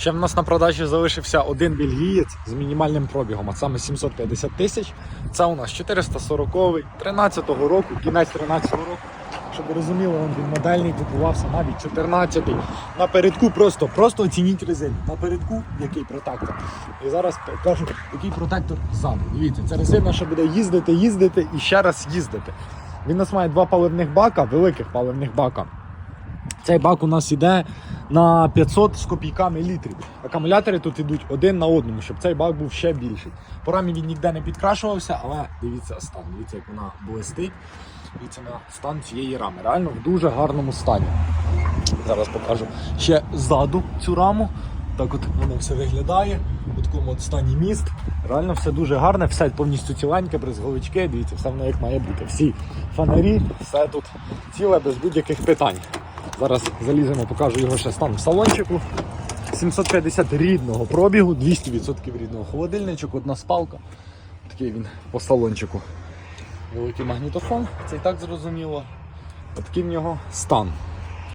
Ще в нас на продажі залишився один бельгієць з мінімальним пробігом, а саме 750 тисяч. Це у нас 440-й, 13-го року, кінець 13-го року. Щоб ви розуміли, він модельний купувався навіть 14-й. Напередку просто, просто оцініть резину. Напередку який протектор. І зараз покажу, який протектор ззаду. Дивіться, це резина, що буде їздити, їздити і ще раз їздити. Він у нас має два паливних бака, великих паливних бака. Цей бак у нас іде на 500 з копійками літрів. Акумулятори тут йдуть один на одному, щоб цей бак був ще більший. По рамі він ніде не підкрашувався, але дивіться стан. Дивіться, як вона блистить. Дивіться на стан цієї рами. Реально в дуже гарному стані. Зараз покажу ще ззаду цю раму. Так от воно все виглядає. У такому от стані міст. Реально все дуже гарне, все повністю ціленьке, брезговички. Дивіться, все воно як має бути. Всі фонарі, все тут ціле без будь-яких питань. Зараз заліземо, покажу його ще стан в салончику. 750 рідного пробігу, 200% рідного холодильничок, одна спалка. Такий він по салончику. Великий магнітофон, це і так зрозуміло. Такий в нього стан.